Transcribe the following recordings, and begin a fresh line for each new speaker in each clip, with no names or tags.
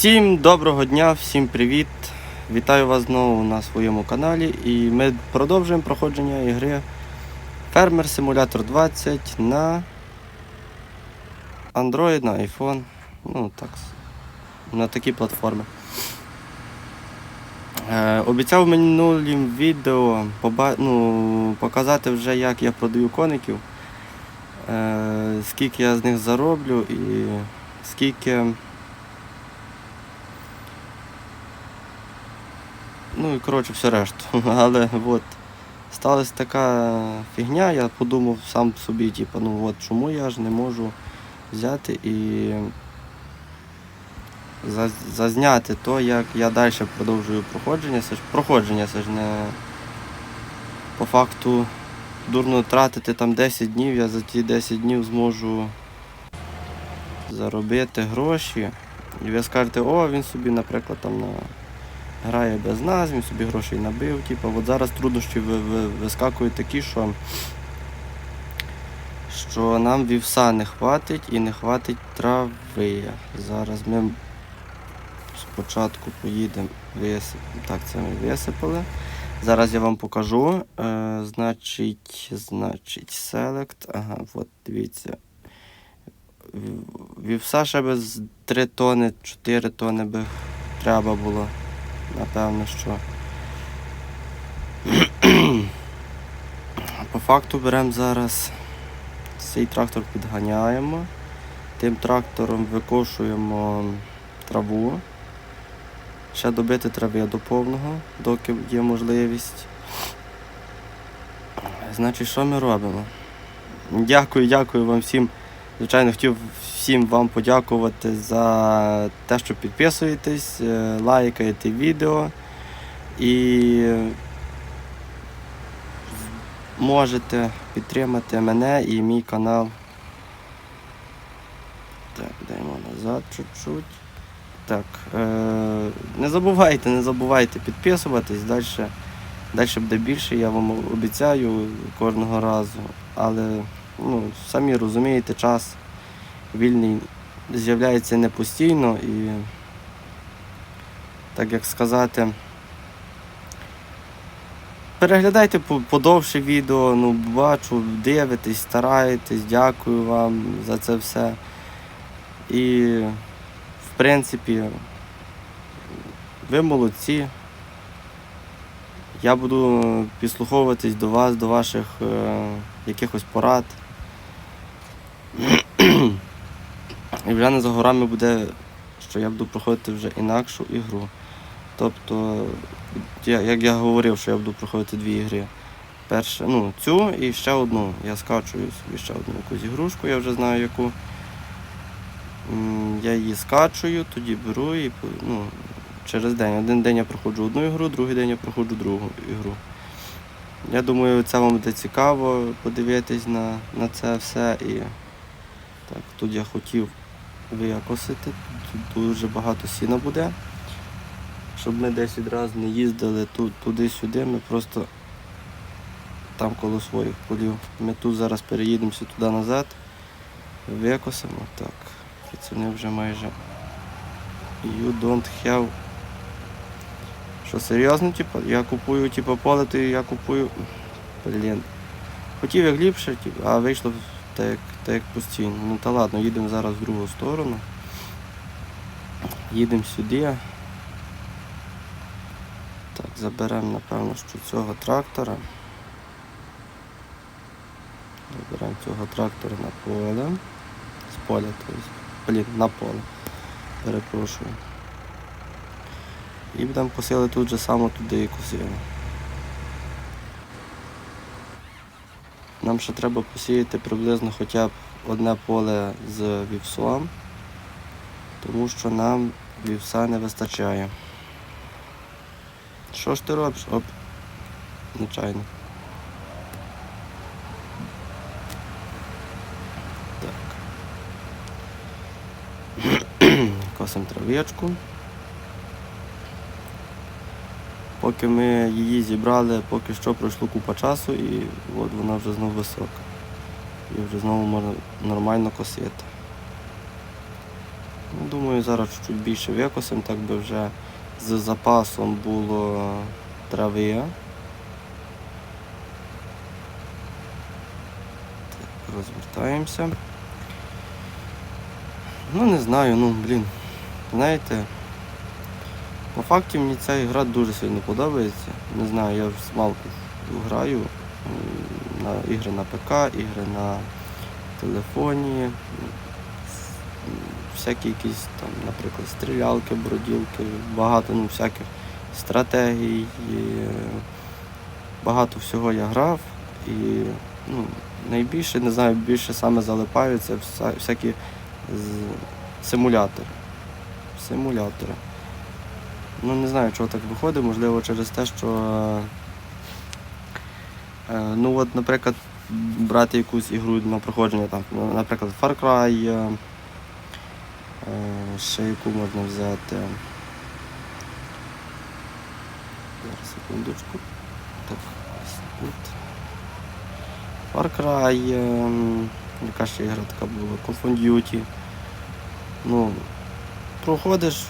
Всім доброго дня, всім привіт! Вітаю вас знову на своєму каналі і ми продовжуємо проходження ігри Фермер Simulator 20 на Android, на iPhone. Ну так, на такі платформи. Е, обіцяв в минулім відео поба... ну, показати вже, як я продаю коників, е, скільки я з них зароблю і скільки. Ну і коротше все решту. Але от сталася така фігня, я подумав сам собі, типу, ну от чому я ж не можу взяти і зазняти то, як я далі продовжую проходження. Це ж проходження, це ж не по факту дурно тратити там 10 днів, я за ті 10 днів зможу заробити гроші. І ви скажете, о, він собі, наприклад, там на грає без нас, він собі грошей набив. Типу, от зараз труднощі ви- ви- вискакують такі, що, що нам вівса не хватить і не хватить трави. Зараз ми спочатку поїдемо висипемо. Так, це ми висипали. Зараз я вам покажу. Е, значить, значить, селект. Ага, от дивіться. Вівса ще без 3 тони, 4 тони би треба було. Напевно, що. По факту беремо зараз цей трактор підганяємо. Тим трактором викошуємо траву. Ще добити трави до повного, доки є можливість. Значить, що ми робимо? Дякую, дякую вам всім. Звичайно, хотів всім вам подякувати за те, що підписуєтесь, е, лайкаєте відео і можете підтримати мене і мій канал. Так, даємо назад чуть-чуть. Так, е, не забувайте, не забувайте підписуватись, далі, далі буде більше, я вам обіцяю кожного разу. Але ну, самі розумієте, час вільний з'являється не постійно і, так як сказати, переглядайте подовше відео, ну, бачу, дивитесь, стараєтесь, дякую вам за це все. І, в принципі, ви молодці. Я буду підслуховуватись до вас, до ваших е, якихось порад. І вже не за горами буде, що я буду проходити вже інакшу ігру. Тобто, я, як я говорив, що я буду проходити дві ігри. Перше, ну, цю і ще одну. Я скачую собі ще одну якусь ігрушку, я вже знаю яку. Я її скачую, тоді беру і ну, через день. Один день я проходжу одну ігру, другий день я проходжу другу ігру. Я думаю, це вам буде цікаво подивитись на, на це все. І так, тут я хотів викосити, тут дуже багато сіна буде. Щоб ми десь відразу не їздили туди-сюди, ми просто там коло своїх полів. Ми тут зараз переїдемося туди назад, викосимо. Так, пацани вже майже. You don't have. Що серйозно, типу? Я купую типу, поле, то я купую. Блін. Хотів як ліпше, а вийшло так, як- так як постійно. Ну та ладно, їдемо зараз в другу сторону. Їдемо сюди. Так, заберемо, напевно, що цього трактора. Заберемо цього трактора на поле. З поля, тобто, блін, на поле. Перепрошую. І будемо косили тут же само туди і. Нам ще треба посіяти приблизно хоча б одне поле з вівсом, тому що нам вівса не вистачає. Що ж ти робиш? Оп, нечайно. Так. Косимо травичку. Поки ми її зібрали, поки що пройшло купа часу і от вона вже знову висока. І вже знову можна нормально косити. Ну, Думаю, зараз чуть більше викосимо, так би вже з запасом було трави. Так, розвертаємося. Ну не знаю, ну блін. Знаєте, по факті мені ця гра дуже сильно подобається. Не знаю, я вже малку граю на ігри на ПК, ігри на телефоні, всякі якісь там, наприклад, стрілялки, броділки, багато ну, всяких стратегій, е, багато всього я грав і ну, найбільше, не знаю, більше саме залипаю, це вся, всякі симулятори. Симулятори. Ну не знаю, чого так виходить, можливо, через те, що. е, е, ну от, наприклад, брати якусь ігру на проходження, там, наприклад, Far Cry, е, ще яку можна взяти. Зараз секундочку. Так, тут. Far Cry, яка ще ігра така була, Call of Duty. Ну, проходиш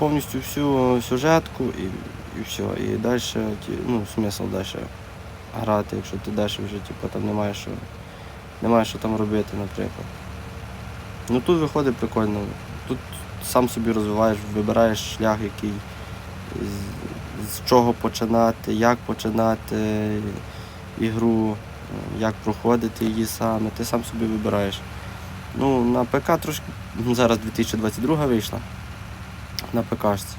повністю всю сюжетку і, і все. І далі, ну, смисл далі грати, якщо ти далі вже типу, там немає що, немає що там робити, наприклад. Ну тут виходить прикольно. Тут сам собі розвиваєш, вибираєш шлях, який з, з чого починати, як починати ігру, як проходити її саме, ти сам собі вибираєш. Ну, на ПК трошки ну, зараз 2022 вийшла на ПКшці.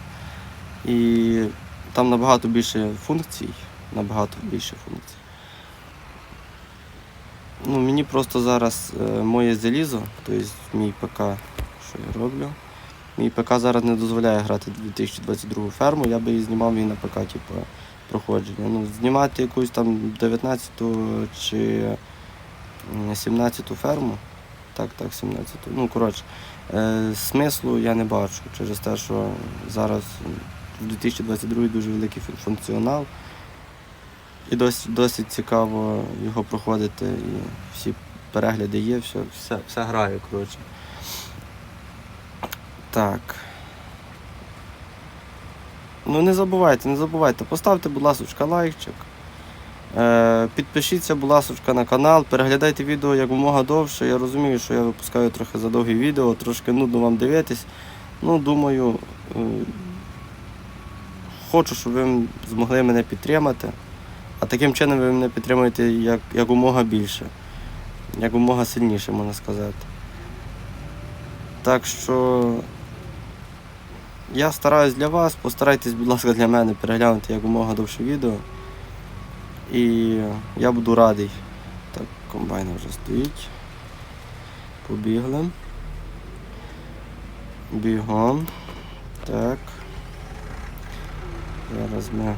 І там набагато більше функцій, набагато більше функцій. Ну, мені просто зараз е, моє залізо, тобто мій ПК, що я роблю. Мій ПК зараз не дозволяє грати 2022 ферму, я би її знімав і на ПК, типу, проходження. Ну, знімати якусь там 19 чи 17 ферму. Так, так, 17. Ну, коротше, смислу я не бачу через те, що зараз в 2022 дуже великий функціонал. І досить, досить цікаво його проходити. І всі перегляди є, все, все, все грає, коротше. Так. Ну не забувайте, не забувайте, поставте, будь ласка, лайкчик. Е, Підпишіться, будь ласка, на канал, переглядайте відео якомога довше. Я розумію, що я випускаю трохи задовгі відео, трошки нудно вам дивитись. Ну, думаю, е, хочу, щоб ви змогли мене підтримати. А таким чином ви мене підтримуєте як, якомога більше, якомога сильніше, можна сказати. Так що я стараюсь для вас, постарайтесь, будь ласка, для мене переглянути якомога довше відео. І я буду радий. Так, комбайн вже стоїть. Побігли. Бігом. Так. Зараз ми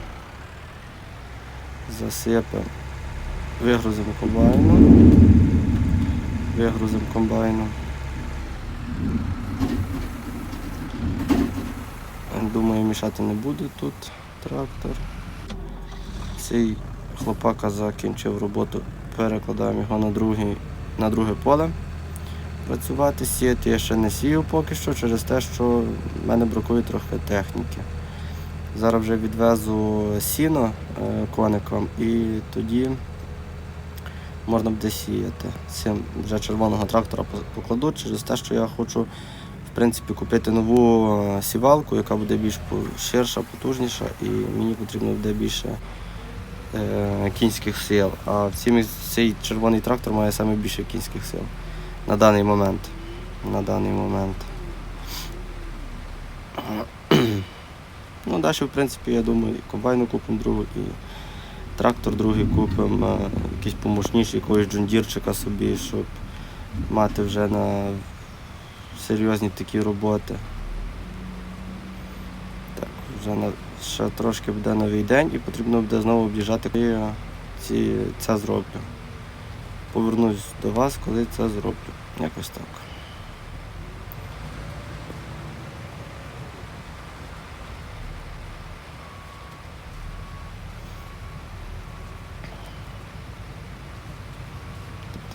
засипемо. Вигрузимо комбайном. Вигрузимо комбайном. Думаю, мішати не буде тут трактор. Цей хлопака закінчив роботу, перекладаємо його на, другий, на друге поле. Працювати, сіяти я ще не сію поки що, через те, що в мене бракує трохи техніки. Зараз вже відвезу сіно е, коникам і тоді можна буде сіяти. Цим вже червоного трактора покладу через те, що я хочу в принципі, купити нову е, сівалку, яка буде більш ширша, потужніша, і мені потрібно буде більше кінських сил. А цей червоний трактор має саме більше кінських сил на даний момент. На даний момент. Ну, далі, в принципі, я думаю, комбайну купимо другу, і трактор другий купимо, е, якийсь помощніший, якогось джундірчика собі, щоб мати вже на серйозні такі роботи. Так, вже на, ще трошки буде новий день і потрібно буде знову об'їжджати, коли я ці, це зроблю. Повернусь до вас, коли це зроблю. Якось так.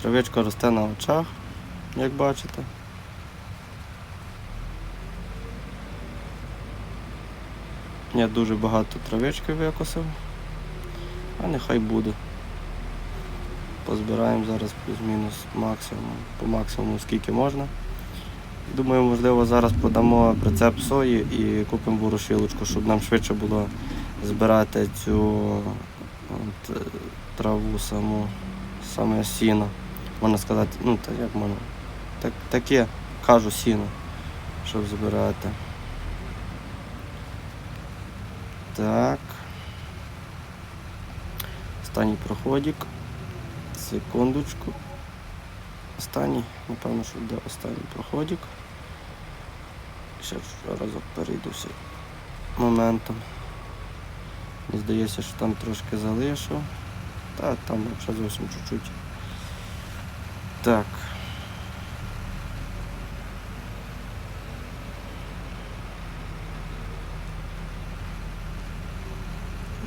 Травичка росте на очах, як бачите. Я дуже багато травички викосив. А нехай буде. Позбираємо зараз плюс-мінус максимум, по максимуму скільки можна. Думаю, можливо, зараз продамо прицеп сої і купимо ворушилочку, щоб нам швидше було збирати цю от, е, траву саму, саме сіно. Можна сказати, ну так як можна. Так, таке кажу сіно, щоб збирати. Так. Останній проходик. Секундочку. Останній, напевно, що буде останній проходик. Ще разок перейдуся моментом. Мені здається, що там трошки залишив. Та там ще зовсім чуть-чуть. Так.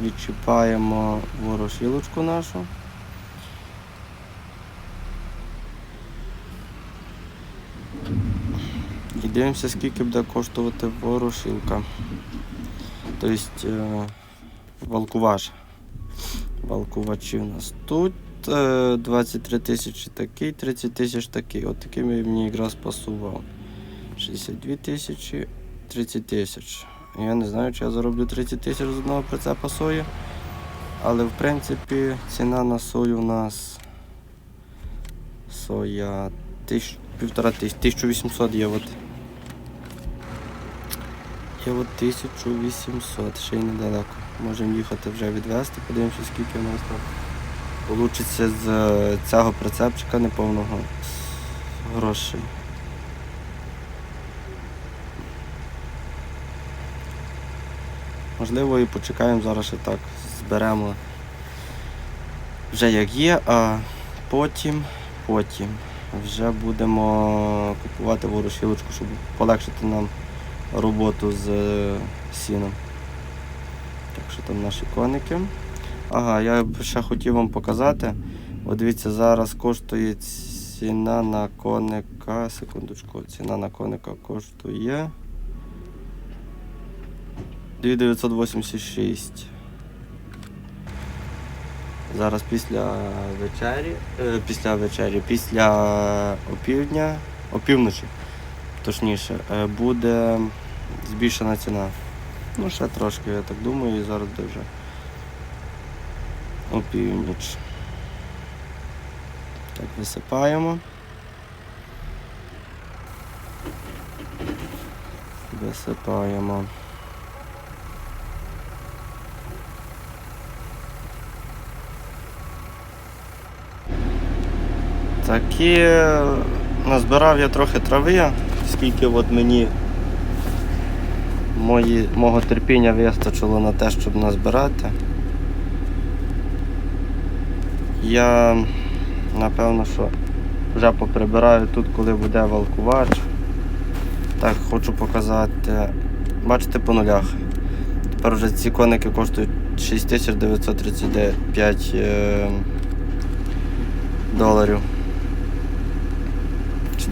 Відчіпаємо ворошілочку нашу. І дивимося, скільки буде коштувати ворошілка. Тобто е, валкуваж. Валкувачі у нас тут е, 23 тисячі такий, 30 тисяч такий. От такий мені якраз пасував. 62 тисячі, 30 тисяч. Я не знаю, чи я зароблю 30 тисяч з одного прицепа сої. Але в принципі ціна на сою у нас соя тисяч, півтора тисяч, 1800 є от. Є от 1800, ще й недалеко. Можемо їхати вже відвезти, подивимося, скільки у нас там получиться з е, цього прицепчика неповного грошей. Можливо, і почекаємо зараз ще так, зберемо вже як є, а потім, потім вже будемо купувати ворушілочку, щоб полегшити нам роботу з е, сіном. Так що там наші коники. Ага, я ще хотів вам показати. От дивіться, зараз коштує ціна на коника. Секундочку, ціна на коника коштує. 2986. Зараз після вечері, е, після вечері, після опівдня, опівночі, точніше, е, буде збільшена ціна. Ну, ще трошки, я так думаю, і зараз вже опівніч. Так, висипаємо. Висипаємо. Такі назбирав я трохи трави, скільки от мені мої, мого терпіння вистачило на те, щоб назбирати. Я напевно, що вже поприбираю тут, коли буде валкувач. Так, хочу показати. Бачите по нулях. Тепер вже ці коники коштують 6935 е, доларів.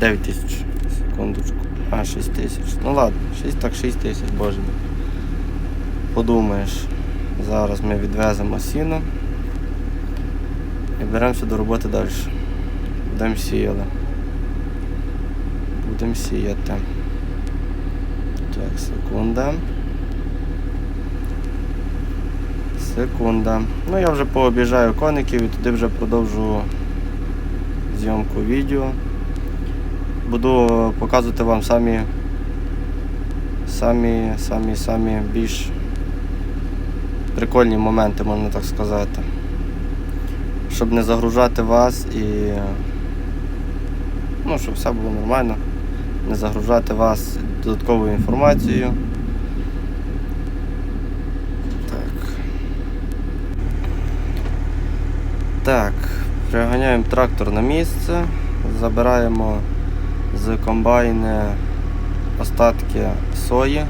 Чи 9 тисяч. Секундочку. А, 6 тисяч. Ну ладно, 6 так 6 тисяч, боже мій. Подумаєш, зараз ми відвеземо сіно і беремося до роботи далі. Будемо сіяли. Будемо сіяти. Так, секунда. Секунда. Ну я вже пообіжаю коників і туди вже продовжу зйомку відео. Буду показувати вам самі самі, самі, самі більш прикольні моменти, можна так сказати. Щоб не загружати вас і ну, щоб все було нормально, не загружати вас додатковою інформацією. Так. Так, приганяємо трактор на місце, забираємо з комбайни остатки сої,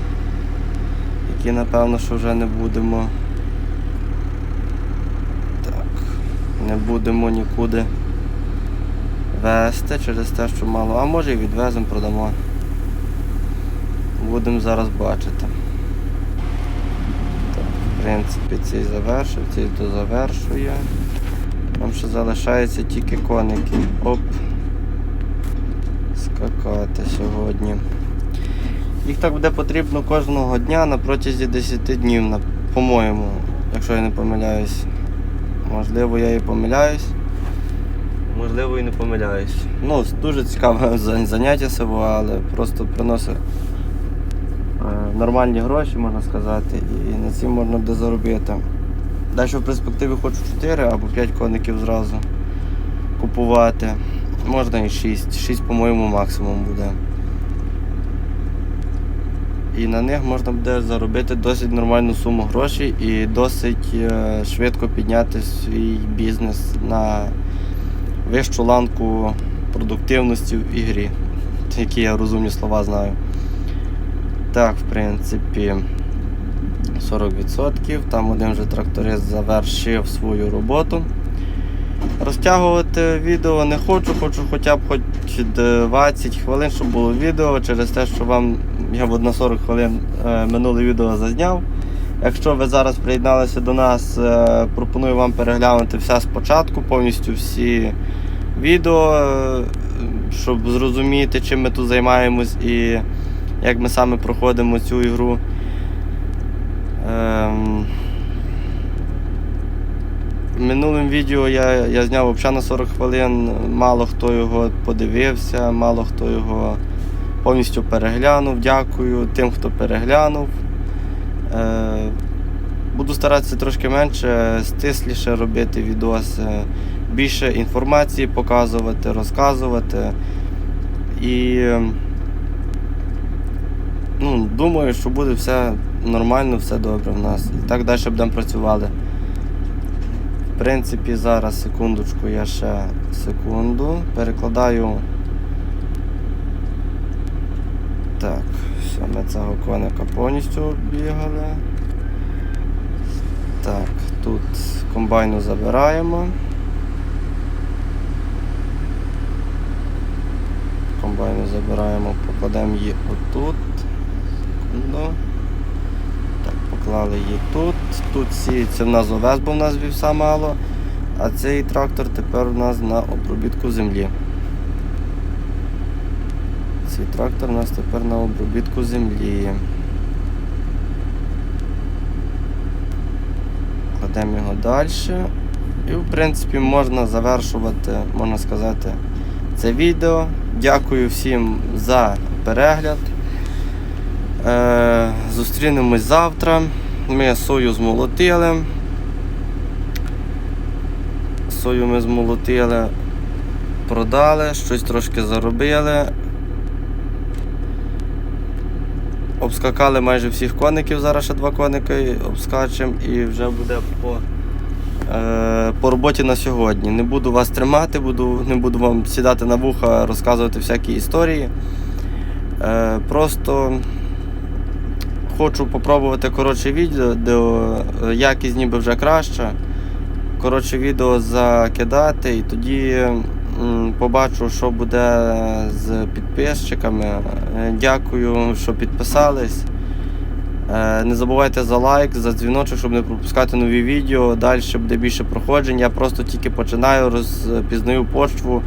які напевно що вже не будемо. Так, не будемо нікуди вести через те, що мало. А може і відвеземо, продамо. Будемо зараз бачити. В принципі, цей завершив, цей дозавершує. Нам ще залишається тільки коники. Оп. Скакати сьогодні. Їх так буде потрібно кожного дня на протязі 10 днів, по-моєму, якщо я не помиляюсь. Можливо, я і помиляюсь. Можливо, і не помиляюсь. Ну, дуже цікаве заняття село, але просто приносить е, нормальні гроші, можна сказати, і на цим можна буде заробити. Далі в перспективі хочу 4 або 5 коників зразу купувати. Можна і 6. 6, по-моєму, максимум буде. І на них можна буде заробити досить нормальну суму грошей і досить е, швидко підняти свій бізнес на вищу ланку продуктивності в ігрі. Які я розумні слова знаю. Так, в принципі, 40%. Там один вже тракторист завершив свою роботу. Розтягувати відео не хочу, хочу хоча б хоч 20 хвилин, щоб було відео, через те, що вам я в на 40 хвилин е, минуле відео зазняв. Якщо ви зараз приєдналися до нас, е, пропоную вам переглянути все спочатку, повністю всі відео, е, щоб зрозуміти, чим ми тут займаємось і як ми саме проходимо цю ігру. Ем... Минулим відео я, я зняв взагалі на 40 хвилин. Мало хто його подивився, мало хто його повністю переглянув. Дякую тим, хто переглянув. Е, буду старатися трошки менше, стисліше робити відоси, більше інформації показувати, розказувати. І ну, думаю, що буде все нормально, все добре в нас. І так далі будемо працювати. Принципі, зараз секундочку, я ще секунду. Перекладаю. Так, все, ми цього коника повністю оббігали. Так, тут комбайну забираємо. Комбайну забираємо, покладемо її отут. Секунду. Поклали її тут. Тут сіється в нас овес, бо в нас вівса мало. А цей трактор тепер у нас на обробітку землі. Цей трактор у нас тепер на обробітку землі. Кладемо його далі. І в принципі можна завершувати, можна сказати, це відео. Дякую всім за перегляд. Е, зустрінемось завтра. Ми сою змолотили. Сою ми змолотили, продали, щось трошки заробили. Обскакали майже всіх коників, зараз ще два коники обскачемо і вже буде по, е, по роботі на сьогодні. Не буду вас тримати, буду, не буду вам сідати на вуха, розказувати всякі історії. Е, просто хочу попробувати коротше відео, де якість ніби вже краща. Коротше, відео закидати і тоді побачу, що буде з підписчиками. Е, Дякую, що підписались. Е, Не забувайте за лайк, за дзвіночок, щоб не пропускати нові відео. Далі буде більше проходжень. Я просто тільки починаю, розпізнаю почву,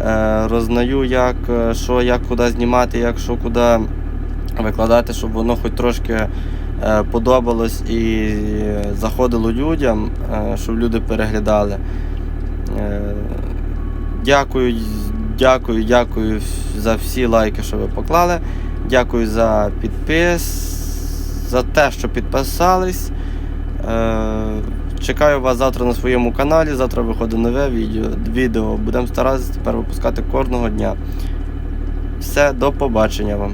е, рознаю, як, що, як куди знімати, як що куди викладати, щоб воно хоч трошки е, подобалось і заходило людям, е, щоб люди переглядали. Е, Дякую, дякую, дякую за всі лайки, що ви поклали. Дякую за підпис, за те, що підписались. Чекаю вас завтра на своєму каналі. Завтра виходить нове відео. Будемо старатися тепер випускати кожного дня. Все, до побачення вам.